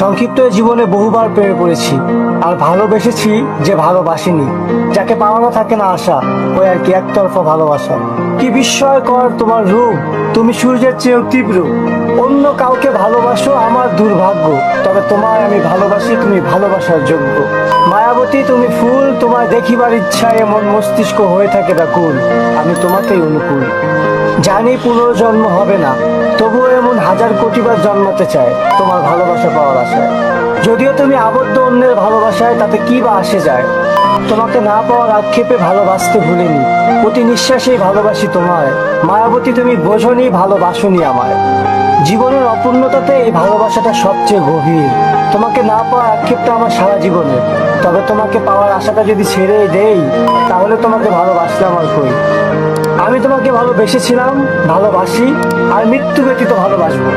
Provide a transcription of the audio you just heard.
সংক্ষিপ্ত জীবনে বহুবার প্রেমে পড়েছি, আর ভালোবেসেছি যে ভালোবাসিনি, যাকে পাওয়ানো থাকে না আশা, ওই আর কি একতরফা ভালোবাসা। কি বিস্ময়কর তোমার রূপ, তুমি সূর্যের চেয়েও তীব্র। অন্য কাউকে ভালোবাসো আমার দুর্ভাগ্য, তবে তোমায় আমি ভালোবাসি তুমি ভালোবাসার যোগ্য। মায়াবতী, তুমি ফুল তোমার দেখিবার ইচ্ছায় এমন মস্তিষ্ক হয়ে থাকে ব্যাকুল, আমি তোমাকেই অনুকূল। জানি পুনর্জন্ম হবে না, তবুও এমন হাজার কোটিবার জন্মাতে চায়, তোমার ভালোবাসা পাওয়ার যদিও তুমি আবদ্ধ অন্যের ভালোবাসায় তাতে কি বা আসে যায়? তোমাকে না পাওয়ার আক্ষেপে ভালোবাসতে ভুলিনি। প্রতি নিঃশ্বাসেই ভালোবাসি তোমায়। মায়াবতী, তুমি বোঝনি, ভালোবাসনি আমায়। জীবনের অপূর্ণতাতে এই ভালোবাসাটা সবচেয়ে গভীর। তোমাকে না পাওয়ার আক্ষেপটা আমার সারা জীবনে। তবে তোমাকে পাওয়ার আশাটা যদি ছেড়ে দেই, তাহলে তোমাকে ভালোবাসলাম আর কই? আমি তোমাকে ভালোবেসেছিলাম, ভালোবাসি, আর মৃত্যু ব্যতীত ভালোবাসবো।